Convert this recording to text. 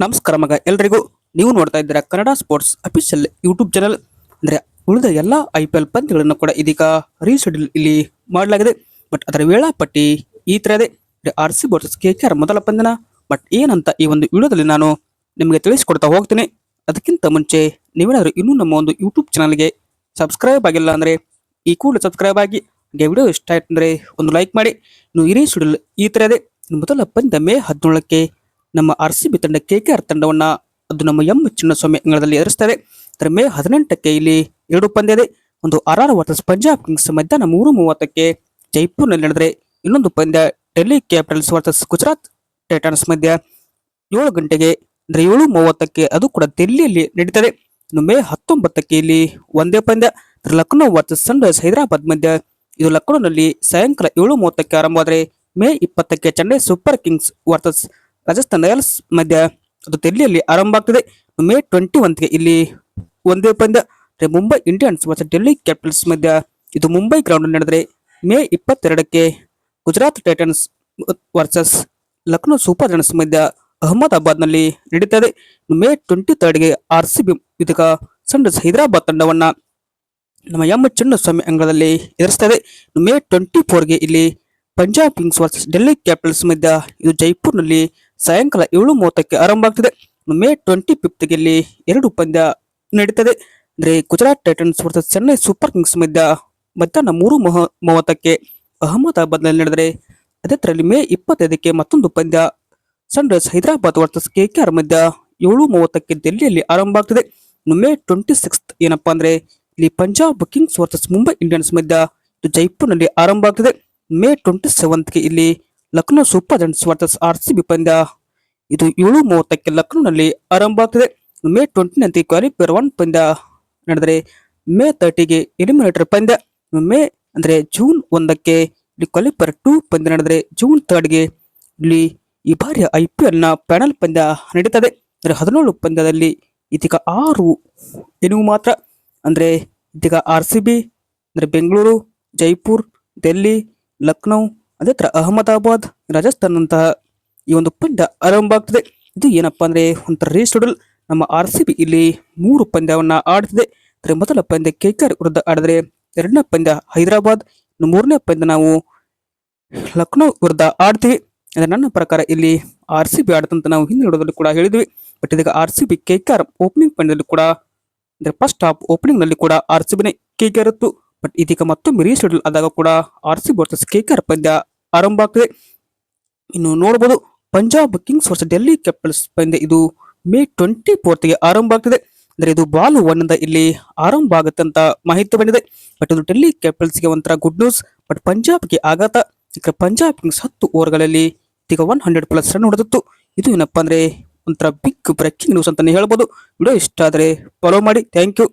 ನಮಸ್ಕಾರ ಮಗ, ಎಲ್ರಿಗೂ. ನೀವು ನೋಡ್ತಾ ಇದ್ದೀರಾ Kannada sports official YouTube channel. ಅಂದರೆ ಉಳಿದ ಎಲ್ಲ ಐ ಪಿ ಎಲ್ ಪಂದ್ಯಗಳನ್ನು ಕೂಡ ಇದೀಗ ರೀಶೆಡ್ಯೂಲ್ ಇಲ್ಲಿ ಮಾಡಲಾಗಿದೆ. ಬಟ್ ಅದರ ವೇಳಾಪಟ್ಟಿ ಈ ಥರ ಇದೆ. R C versus K K R ಮೊದಲ ಪಂದ್ಯನ. ಬಟ್ ಏನಂತ ಈ ಒಂದು ವಿಡಿಯೋದಲ್ಲಿ ನಾನು ನಿಮಗೆ ತಿಳಿಸಿಕೊಡ್ತಾ ಹೋಗ್ತೀನಿ. ಅದಕ್ಕಿಂತ ಮುಂಚೆ ನೀವೇನಾದರೂ ಇನ್ನೂ ನಮ್ಮ ಒಂದು ಯೂಟ್ಯೂಬ್ ಚಾನಲ್ಗೆ ಸಬ್ಸ್ಕ್ರೈಬ್ ಆಗಿಲ್ಲ ಅಂದರೆ ಈ ಕೂಡ ಸಬ್ಸ್ಕ್ರೈಬ್ ಆಗಿ, ಹಾಗೆ ವಿಡಿಯೋ ಇಷ್ಟ ಆಯ್ತು ಅಂದರೆ ಒಂದು ಲೈಕ್ ಮಾಡಿ. ಇನ್ನು ಈ ಶೆಡ್ಯೂಲ್ ಈ ಥರ ಇದೆ. ಮೊದಲ ಪಂದ್ಯ ಮೇ ಹದಿನೇಳಕ್ಕೆ ನಮ್ಮ ಆರ್ ಸಿ ಬಿ ತಂಡ, ಕೆ ಕೆ ಆರ್ ತಂಡವನ್ನು ಅದು ನಮ್ಮ ಎಂ ಚಿನ್ನಸ್ವಾಮಿ ಅಂಗಳದಲ್ಲಿ ಎದುರಿಸ್ತವೆ ಅದರ ಮೇ ಹದಿನೆಂಟಕ್ಕೆ ಇಲ್ಲಿ ಎರಡು ಪಂದ್ಯ ಇದೆ ಒಂದು R R versus Punjab Kings ಮಧ್ಯಾಹ್ನ ಮೂರು ಮೂವತ್ತಕ್ಕೆ ಜೈಪುರ್ನಲ್ಲಿ ನಡೆದರೆ ಇನ್ನೊಂದು ಪಂದ್ಯ Delhi Capitals versus Gujarat Titans ಮಧ್ಯ ಏಳು ಗಂಟೆಗೆ ಅಂದರೆ ಏಳು ಮೂವತ್ತಕ್ಕೆ ಅದು ಕೂಡ ದೆಲ್ಲಿಯಲ್ಲಿ ನಡೀತದೆ. ಇನ್ನು ಮೇ ಹತ್ತೊಂಬತ್ತಕ್ಕೆ ಇಲ್ಲಿ ಒಂದೇ ಪಂದ್ಯ. ಲಕ್ನೋ ವರ್ಸಸ್ ಸನ್ರೈಸ್ ಹೈದರಾಬಾದ್ ಮಧ್ಯ ಇದು ಲಕ್ನೋನಲ್ಲಿ ಸಾಯಂಕಾಲ ಏಳು ಮೂವತ್ತಕ್ಕೆ ಆರಂಭವಾದರೆ ಮೇ ಇಪ್ಪತ್ತಕ್ಕೆ Chennai Super Kings versus Rajasthan Royals ಮಧ್ಯ ಅದು ಡೆಲ್ಲಿಯಲ್ಲಿ ಆರಂಭ ಆಗ್ತದೆ. ಮೇ ಟ್ವೆಂಟಿ ಒನ್ಗೆ ಇಲ್ಲಿ ಒಂದೇ ಪಂದ್ಯ. ಮುಂಬೈ ಇಂಡಿಯನ್ಸ್ ಮತ್ತು ಡೆಲ್ಲಿ ಕ್ಯಾಪಿಟಲ್ಸ್ ಮಧ್ಯ ಇದು ಮುಂಬೈ ಗ್ರೌಂಡ್ ನಡೆದರೆ May ಇಪ್ಪತ್ತೆರಡಕ್ಕೆ Gujarat Titans versus Lucknow Super giants ಮಧ್ಯ ಅಹಮದಾಬಾದ್ನಲ್ಲಿ ನಡೀತದೆ. ಮೇ ಟ್ವೆಂಟಿ ತರ್ಡ್ಗೆ ಆರ್ ಸಿ ಬಿ ಇದೀಗ ಸಣ್ಣ ಹೈದರಾಬಾದ್ ತಂಡವನ್ನು ನಮ್ಮ ಎಂ ಚಿನ್ನಸ್ವಾಮಿ ಅಂಗಳದಲ್ಲಿ ಎದುರಿಸ್ತದೆ. ಮೇ ಟ್ವೆಂಟಿ ಫೋರ್ಗೆ ಇಲ್ಲಿ Punjab Kings versus Delhi Capitals ಮಧ್ಯ ಇದು ಜೈಪುರ್ನಲ್ಲಿ ಸಾಯಂಕಾಲ ಏಳು ಮೂವತ್ತಕ್ಕೆ ಆರಂಭ ಆಗ್ತದೆ. ಮೇ ಟ್ವೆಂಟಿ ಫಿಫ್ತ್ಗೆ ಇಲ್ಲಿ ಎರಡು ಪಂದ್ಯ ನಡೀತದೆ. ಅಂದ್ರೆ Gujarat Titans versus Chennai Super Kings ಮಧ್ಯ ಮಧ್ಯಾಹ್ನ ಮೂರು ಮೂವತ್ತಕ್ಕೆ ಅಹಮದಾಬಾದ್ನಲ್ಲಿ ನಡೆದರೆ ಅದೇ ಮೇ ಇಪ್ಪತ್ತೈದಕ್ಕೆ ಮತ್ತೊಂದು ಪಂದ್ಯ sunrise Hyderabad versus K K R ಮಧ್ಯ ಏಳು ಮೂವತ್ತಕ್ಕೆ ದೆಹಲಿಯಲ್ಲಿ ಆರಂಭ ಆಗ್ತದೆ. ಮೇ ಟ್ವೆಂಟಿ ಸಿಕ್ಸ್ತ್ ಏನಪ್ಪಾ ಅಂದ್ರೆ ಇಲ್ಲಿ Punjab Kings versus Mumbai Indians ಮಧ್ಯ ಜೈಪುರ್ನಲ್ಲಿ ಆರಂಭ ಆಗ್ತದೆ. ಮೇ ಟ್ವೆಂಟಿ ಸೆವೆಂತ್ಗೆ ಇಲ್ಲಿ Lucknow Super Giants versus R C B ಪಂದ್ಯ. ಇದು ಏಳು ಮೂವತ್ತಕ್ಕೆ ಲಕ್ನೋನಲ್ಲಿ ಆರಂಭ ಆಗ್ತದೆ. ಮೇ ಟ್ವೆಂಟಿನಂತೆ ಕ್ವಾಲಿಫೈಯರ್ ಕ್ವಾಲಿಫೈರ್ ಒನ್ ಪಂದ್ಯ ನಡೆದರೆ ಮೇ ತರ್ಟಿಗೆ ಎಲಿಮಿನೇಟರ್ ಪಂದ್ಯ. ಮೇ ಅಂದರೆ ಜೂನ್ ಒಂದಕ್ಕೆ ಇಲ್ಲಿ ಕ್ವಾಲಿಫೈರ್ ಟೂ ಪಂದ್ಯ ನಡೆದರೆ ಜೂನ್ ಥರ್ಡ್ಗೆ ಇಲ್ಲಿ ಈ ಬಾರಿಯ ಐ ಪಿ ಎಲ್ನ ಪ್ಯಾನಲ್ ಪಂದ್ಯ ನಡೀತದೆ. ಅಂದರೆ ಹದಿನೇಳು ಪಂದ್ಯದಲ್ಲಿ ಇದೀಗ ಆರು ಗೆಲುವು ಮಾತ್ರ. ಅಂದರೆ ಇದೀಗ ಆರ್ ಸಿ ಬಿ ಅಂದರೆ ಬೆಂಗಳೂರು, ಜೈಪುರ್ ಡೆಲ್ಲಿ ಲಕ್ನೋ ಅದೇ ಥರ ಅಹಮದಾಬಾದ್ ರಾಜಸ್ಥಾನಂತಹ ಈ ಒಂದು ಪಂದ್ಯ ಆರಂಭ ಆಗ್ತದೆ. ಇದು ಏನಪ್ಪಾ ಅಂದರೆ ಒಂಥರ ರೀಸ್ಟೆಡಲ್ ನಮ್ಮ ಆರ್ ಸಿ ಬಿ ಇಲ್ಲಿ ಮೂರು ಪಂದ್ಯವನ್ನು ಆಡ್ತಿದೆ. ಅಂದರೆ ಮೊದಲ ಪಂದ್ಯ ಕೆ ಆರ್ ವಿರುದ್ಧ ಆಡಿದ್ರೆ ಎರಡನೇ ಪಂದ್ಯ ಹೈದರಾಬಾದ್, ಇನ್ನು ಮೂರನೇ ಪಂದ್ಯ ನಾವು ಲಕ್ನೋ ವಿರುದ್ಧ ಆಡ್ತೀವಿ. ಅಂದರೆ ನನ್ನ ಪ್ರಕಾರ ಇಲ್ಲಿ ಆರ್ ಸಿ ಬಿ ಆಡ್ತಂತ ನಾವು ಹಿಂದೆ ನೋಡೋದ್ರಲ್ಲಿ ಕೂಡ ಹೇಳಿದ್ವಿ. ಬಟ್ ಇದೀಗ R C B K K R opening ಪಂದ್ಯದಲ್ಲಿ ಕೂಡ, ಅಂದರೆ ಫಸ್ಟ್ ಹಾಫ್ ಓಪನಿಂಗ್ನಲ್ಲಿ ಕೂಡ ಆರ್ ಸಿ ಬಿನೇ ಕೆ ಕೆ ಆರ್ ಇತ್ತು. ಬಟ್ ಇದೀಗ ಮತ್ತೊಮ್ಮೆ ರೀಶೆಡ್ಯೂಲ್ ಆದಾಗ ಕೂಡ R C B versus K K R ಪಂದ್ಯ ಆರಂಭ ಆಗ್ತದೆ. ಇನ್ನು ನೋಡಬಹುದು Punjab Kings versus Delhi Capitals ಪಂದ್ಯ ಇದು ಮೇ ಟ್ವೆಂಟಿ ಫೋರ್ತ್ಗೆ ಆರಂಭ ಆಗ್ತದೆ. ಅಂದ್ರೆ ಇದು ಬಾಲ್ ಒನ್ ಅಂತ ಇಲ್ಲಿ ಆರಂಭ ಆಗುತ್ತೆ ಅಂತ ಮಾಹಿತಿ ಬಂದಿದೆ. ಬಟ್ ಇದು ಡೆಲ್ಲಿ ಕ್ಯಾಪಿಟಲ್ಸ್ಗೆ ಒಂಥರ ಗುಡ್ ನ್ಯೂಸ್ ಬಟ್ ಪಂಜಾಬ್ಗೆ ಆಘಾತ. ಈಗ ಪಂಜಾಬ್ ಕಿಂಗ್ಸ್ ಹತ್ತು ಓವರ್ಗಳಲ್ಲಿ ಈಗ ಒನ್ ಹಂಡ್ರೆಡ್ ಪ್ಲಸ್ ರನ್ ಹೊಡೆದಿತ್ತು. ಇದು ಏನಪ್ಪಾ ಅಂದ್ರೆ ಒಂಥರ ಬಿಗ್ ಬ್ರೇಕಿಂಗ್ ನ್ಯೂಸ್ ಅಂತಾನೆ ಹೇಳ್ಬೋದು. ವಿಡಿಯೋ ಇಷ್ಟ ಆದರೆ ಫಾಲೋ ಮಾಡಿ. Thank you